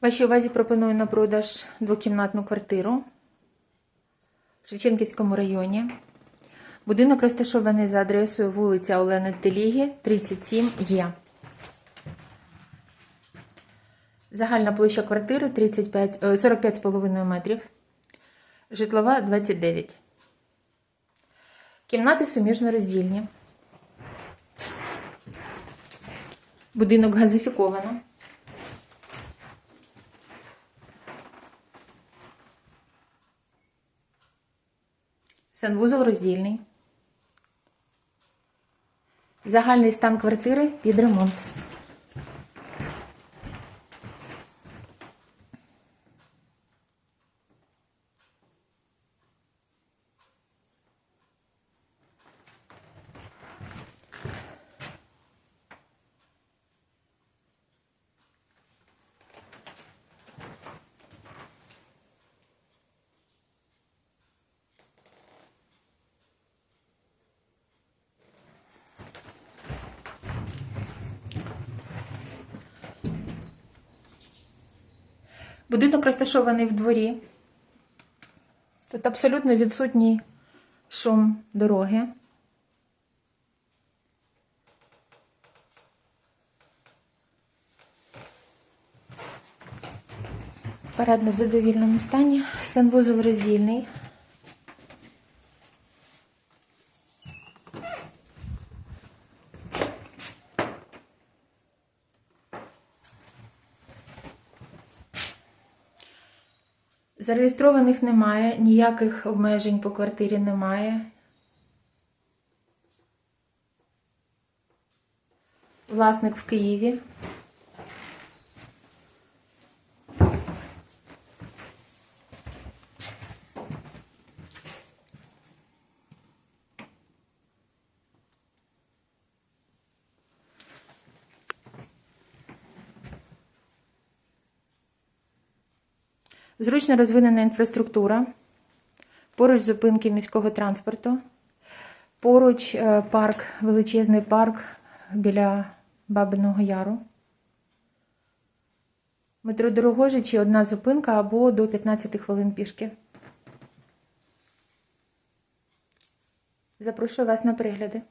Вашій увазі пропоную на продаж двокімнатну квартиру в Шевченківському районі. Будинок розташований за адресою вулиця Олени Теліги, 37 є. Загальна площа квартири 35, е, 45,5 метрів. Житлова 29. Кімнати суміжно роздільні. Будинок газифіковано. Санвузол роздільний. Загальний стан квартири під ремонт. Будинок розташований в дворі. Тут абсолютно відсутній шум дороги. Парадно в задовільному стані. Санвузол роздільний. Зареєстрованих немає, ніяких обмежень по квартирі немає. Власник в Києві. Зручно розвинена інфраструктура, поруч зупинки міського транспорту, поруч е, парк, величезний парк біля Бабиного Яру. Метро Дорогожичі одна зупинка або до 15 хвилин пішки. Запрошую вас на перегляди.